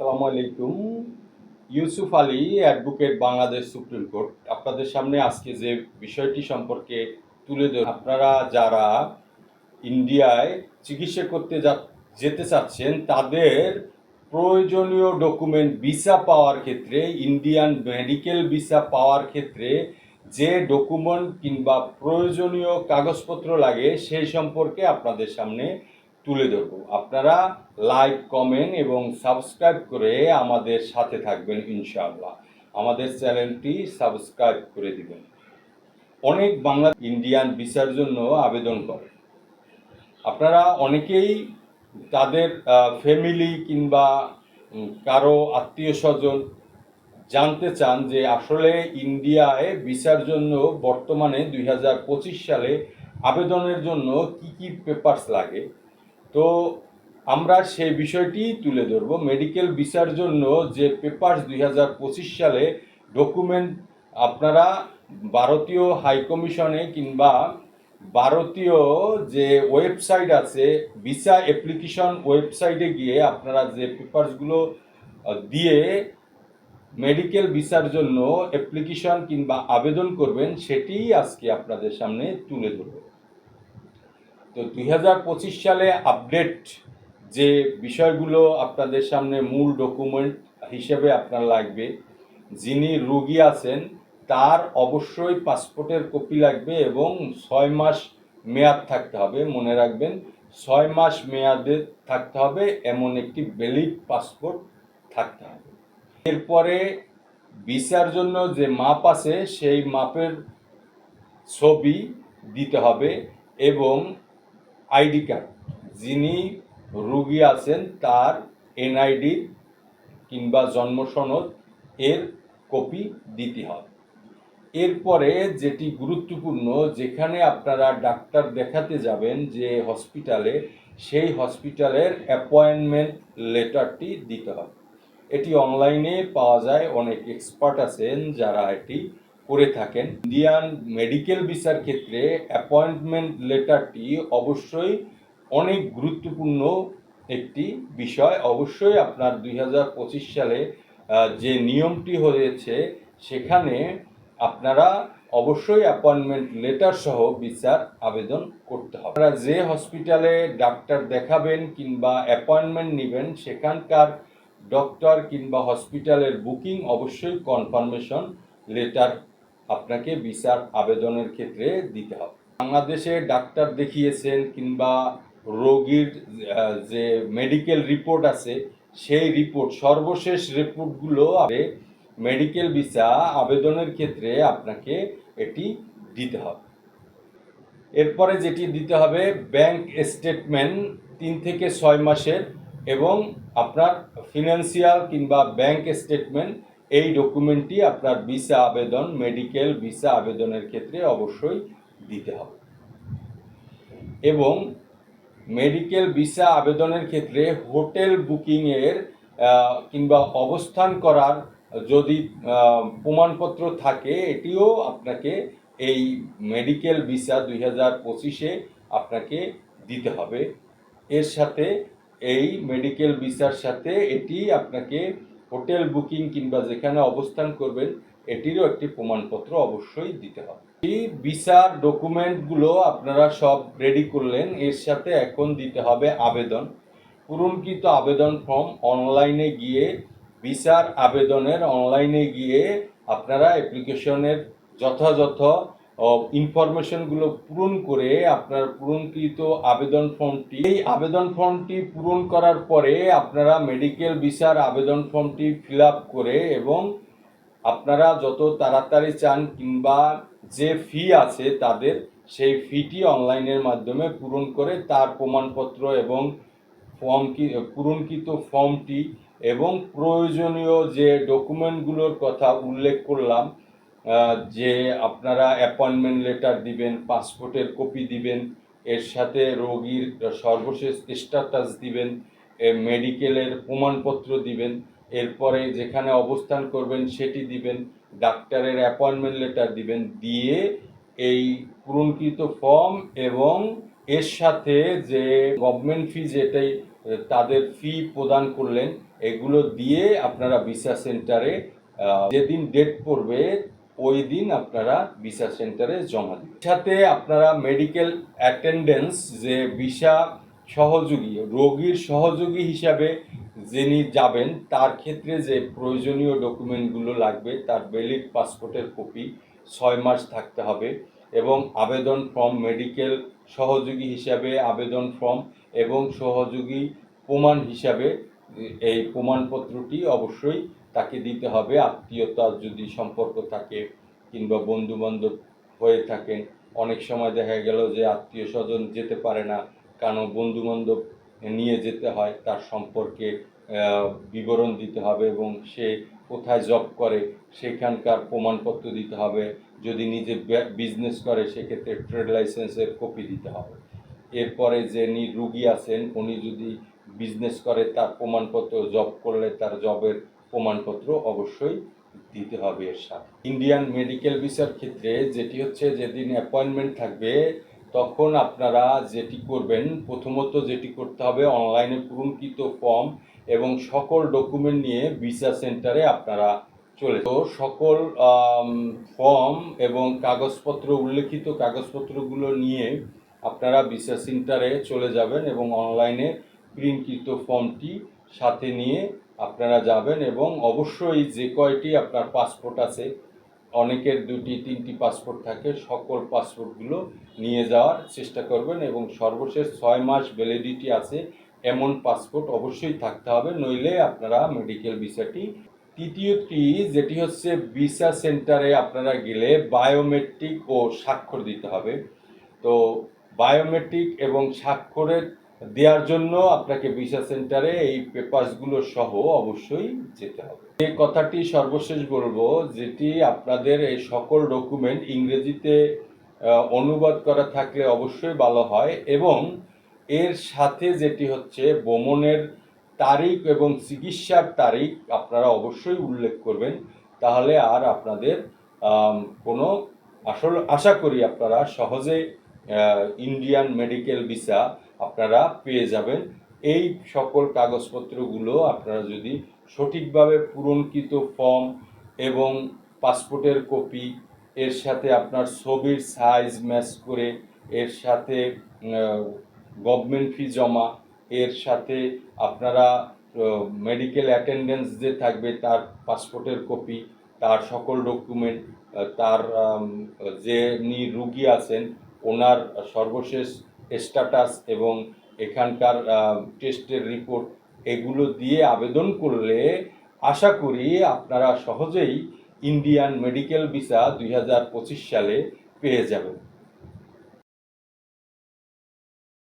আসসালামু আলাইকুম। Yusuf Ali, advocate Bangladesh supreme court. আপনাদের সামনে আজকে যে বিষয়টি সম্পর্কে তুলে ধর আপনারা যারা ইন্ডিয়ায় চিকিৎসা করতে যা, যেতে চাচ্ছেন, তাদের প্রয়োজনীয় ডকুমেন্ট, ভিসা পাওয়ার ক্ষেত্রে, ইন্ডিয়ান মেডিকেল ভিসা পাওয়ার ক্ষেত্রে যে ডকুমেন্ট কিংবা প্রয়োজনীয় কাগজপত্র লাগে, সেই সম্পর্কে আপনাদের সামনে তুলে ধরবো। আপনারা লাইক কমেন্ট এবং সাবস্ক্রাইব করে আমাদের সাথে থাকবেন ইনশাআল্লাহ। আমাদের চ্যানেলটি সাবস্ক্রাইব করে দিবেন। অনেক বাংলা ইন্ডিয়ান ভিসার জন্য আবেদন করে। আপনারা অনেকেই তাদের ফ্যামিলি কিংবা কারও আত্মীয় স্বজন জানতে চান যে আসলে ইন্ডিয়ায় ভিসার জন্য বর্তমানে দুই হাজার পঁচিশ সালে আবেদনের জন্য কি কি পেপারস লাগে। তো আমরা সেই বিষয়টি তুলে ধরব। মেডিকেল ভিসার জন্য যে পেপারস দুই সালে ডকুমেন্ট আপনারা ভারতীয় হাই কমিশনে কিংবা ভারতীয় যে ওয়েবসাইট আছে ভিসা অ্যাপ্লিকেশন ওয়েবসাইটে গিয়ে আপনারা যে পেপারসগুলো দিয়ে মেডিকেল ভিসার জন্য অ্যাপ্লিকেশন কিংবা আবেদন করবেন সেটি আজকে আপনাদের সামনে তুলে ধরব। তো দুই হাজার পঁচিশ সালে আপডেট যে বিষয়গুলো আপনাদের সামনে মূল ডকুমেন্ট হিসেবে আপনার লাগবে, যিনি রুগী আছেন, তার অবশ্যই পাসপোর্টের কপি লাগবে এবং ছয় মাস মেয়াদ থাকতে হবে, মনে রাখবেন, ছয় মাস মেয়াদে থাকতে হবে, এমন একটি ভ্যালিড পাসপোর্ট থাকতে হবে। এরপরে ভিসার জন্য যে মাপ আছে, সেই মাপের ছবি দিতে হবে এবং আইডি কার্ড। যিনি রুগী আছেন, তার এনআইডি কিংবা জন্ম সনদ এর কপি দিতে হবে। এরপরে যেটি গুরুত্বপূর্ণ, যেখানে আপনারা ডাক্তার দেখাতে যাবেন যে হসপিটালে, সেই হসপিটালের অ্যাপয়েন্টমেন্ট লেটারটি দিতে হবে। এটি অনলাইনে পাওয়া যায়, অনেক এক্সপার্ট আছেন যারা এটি করে থাকেন। ইন্ডিয়ান মেডিকেল ভিসার ক্ষেত্রে অ্যাপয়েন্টমেন্ট লেটারটি অবশ্যই অনেক গুরুত্বপূর্ণ একটি বিষয়। অবশ্যই আপনার দুই হাজার পঁচিশ সালে যে নিয়মটি হয়েছে, সেখানে আপনারা অবশ্যই অ্যাপয়েন্টমেন্ট লেটার সহ বিচার আবেদন করতে হবে। আপনারা যে হসপিটালে ডাক্তার দেখাবেন কিংবা অ্যাপয়েন্টমেন্ট নেবেন, সেখানকার ডক্টর কিংবা হসপিটালের বুকিং অবশ্যই কনফার্মেশন লেটার আপনাকে বিচার আবেদনের ক্ষেত্রে দিতে হবে। বাংলাদেশে ডাক্তার দেখিয়েছেন কিংবা রোগীর যে মেডিকেল রিপোর্ট আছে, সেই রিপোর্ট সর্বশেষ রিপোর্টগুলো মেডিকেল ভিসা আবেদনের ক্ষেত্রে আপনাকে এটি দিতে হবে। এরপরে যেটি দিতে হবে ব্যাংক স্টেটমেন্ট তিন থেকে ছয় মাসের এবং আপনার ফিনান্সিয়াল কিংবা ব্যাংক স্টেটমেন্ট এই ডকুমেন্টটি আপনার ভিসা আবেদন মেডিকেল ভিসা আবেদনের ক্ষেত্রে অবশ্যই দিতে হবে। এবং মেডিকেল ভিসা আবেদনের ক্ষেত্রে হোটেল বুকিংয়ের কিংবা অবস্থান করার যদি প্রমাণপত্র থাকে, এটিও আপনাকে এই মেডিকেল ভিসা দুই হাজার পঁচিশে আপনাকে দিতে হবে। এর সাথে এই মেডিকেল ভিসার সাথে এটি আপনাকে হোটেল বুকিং কিংবা যেখানে অবস্থান করবেন, এটিরও একটি প্রমাণপত্র অবশ্যই দিতে হবে। এই ভিসার ডকুমেন্টগুলো আপনারা সব রেডি করলেন, এর সাথে এখন দিতে হবে আবেদন। পূরণকৃত আবেদন ফর্ম অনলাইনে গিয়ে, ভিসার আবেদনের অনলাইনে গিয়ে আপনারা অ্যাপ্লিকেশনের যথাযথ ইনফরমেশনগুলো পূরণ করে আপনার পূরণকৃত আবেদন ফর্মটি, এই আবেদন ফর্মটি পূরণ করার পরে আপনারা মেডিকেল ভিসার আবেদন ফর্মটি ফিল করে এবং আপনারা যত তাড়াতাড়ি চান কিংবা যে ফি আছে তাদের, সেই ফিটি অনলাইনের মাধ্যমে পূরণ করে তার প্রমাণপত্র এবং ফর্ম কি পূরণকৃত ফর্মটি এবং প্রয়োজনীয় যে ডকুমেন্টগুলোর কথা উল্লেখ করলাম যে আপনারা অ্যাপয়েন্টমেন্ট লেটার দিবেন পাসপোর্টের কপি দিবেন, এর সাথে রোগীর সর্বশেষ স্ট্যাটাস দিবেন মেডিকেলের প্রমাণপত্র দিবেন, এরপরে যেখানে অবস্থান করবেন সেটি দিবেন, ডাক্তারের অ্যাপয়েন্টমেন্ট লেটার দিবেন, দিয়ে এই পূরণকৃত ফর্ম এবং এর সাথে যে গভর্নমেন্ট ফি যেটাই তাদের ফি প্রদান করলেন, এগুলো দিয়ে আপনারা ভিসা সেন্টারে যেদিন ডেট পড়বে ওই দিন আপনারা ভিসা সেন্টারে জমা দিন সাথে আপনারা মেডিকেল অ্যাটেন্ডেন্স যে ভিসা সহযোগী, রোগীর সহযোগী হিসাবে যিনি যাবেন, তার ক্ষেত্রে যে প্রয়োজনীয় ডকুমেন্টগুলো লাগবে, তার ভ্যালিড পাসপোর্টের কপি ছয় মাস থাকতে হবে এবং আবেদন ফর্ম মেডিকেল সহযোগী হিসাবে আবেদন ফর্ম এবং সহযোগী প্রমাণ হিসাবে এই প্রমাণপত্রটি অবশ্যই তাকে দিতে হবে। আত্মীয়তার যদি সম্পর্ক থাকে কিংবা বন্ধু বান্ধব হয়ে থাকেন অনেক সময় দেখা গেল যে আত্মীয় স্বজন যেতে পারে না, কারণ বন্ধু বান্ধব নিয়ে যেতে হয়, তার সম্পর্কে বিবরণ দিতে হবে এবং সে কোথায় জব করে, সেখানকার প্রমাণপত্র দিতে হবে। যদি নিজে বিজনেস করে, সেক্ষেত্রে ট্রেড লাইসেন্সের কপি দিতে হবে। এরপরে যে রুগী আছেন, উনি যদি বিজনেস করে, তার প্রমাণপত্র জব করলে তার জবের প্রমাণপত্র অবশ্যই দিতে হবে এর সাথে ইন্ডিয়ান মেডিকেল ভিসার ক্ষেত্রে যেটি হচ্ছে যেদিন অ্যাপয়েন্টমেন্ট থাকবে, তখন আপনারা যেটি করবেন, প্রথমত যেটি করতে হবে অনলাইনে পূরণকৃত ফর্ম এবং সকল ডকুমেন্ট নিয়ে ভিসা সেন্টারে আপনারা চলে তো সকল ফর্ম এবং কাগজপত্র, উল্লেখিত কাগজপত্রগুলো নিয়ে আপনারা ভিসা সেন্টারে চলে যাবেন এবং অনলাইনে প্রিন্টকৃত ফর্মটি সাথে নিয়ে আপনারা যাবেন এবং অবশ্যই যে কয়টি আপনার পাসপোর্ট আছে, অনেকের দুটি, তিনটি পাসপোর্ট থাকে, সকল পাসপোর্টগুলো নিয়ে যাওয়ার চেষ্টা করবেন এবং সর্বশেষ ছয় মাস ভ্যালিডিটি আছে, এমন পাসপোর্ট অবশ্যই থাকতে হবে, নইলে আপনারা মেডিকেল ভিসাটি তৃতীয়টি যেটি হচ্ছে ভিসা সেন্টারে আপনারা গেলে বায়োমেট্রিক ও স্বাক্ষর দিতে হবে। তো বায়োমেট্রিক এবং স্বাক্ষরের দেওয়ার জন্য আপনাকে ভিসা সেন্টারে এই পেপারসগুলো সহ অবশ্যই যেতে হবে। এই কথাটি সর্বশেষ বলব, যেটি আপনাদের এই সকল ডকুমেন্ট ইংরেজিতে অনুবাদ করা থাকলে অবশ্যই ভালো হয় এবং এর সাথে যেটি হচ্ছে ভ্রমণের তারিখ এবং চিকিৎসার তারিখ আপনারা অবশ্যই উল্লেখ করবেন। তাহলে আর আপনাদের কোনো আসল, আশা করি আপনারা সহজে ইন্ডিয়ান মেডিকেল ভিসা আপনারা পেয়ে যাবেন। এই সকল কাগজপত্রগুলো আপনারা যদি সঠিকভাবে পূরণকৃত ফর্ম এবং পাসপোর্টের কপি, এর সাথে আপনার ছবির সাইজ ম্যাচ করে, এর সাথে গভর্নমেন্ট ফি জমা, এর সাথে আপনারা মেডিকেল অ্যাটেন্ডেন্স যে থাকবে তার পাসপোর্টের কপি, তার সকল ডকুমেন্ট তার যে নি রুগী আছেন, ওনার সর্বশেষ স্ট্যাটাস এবং এখানকার টেস্টের রিপোর্ট এগুলো দিয়ে আবেদন করলে আশা করি আপনারা সহজেই ইন্ডিয়ান মেডিকেল ভিসা দুই হাজার পঁচিশ সালে পেয়ে যাবেন।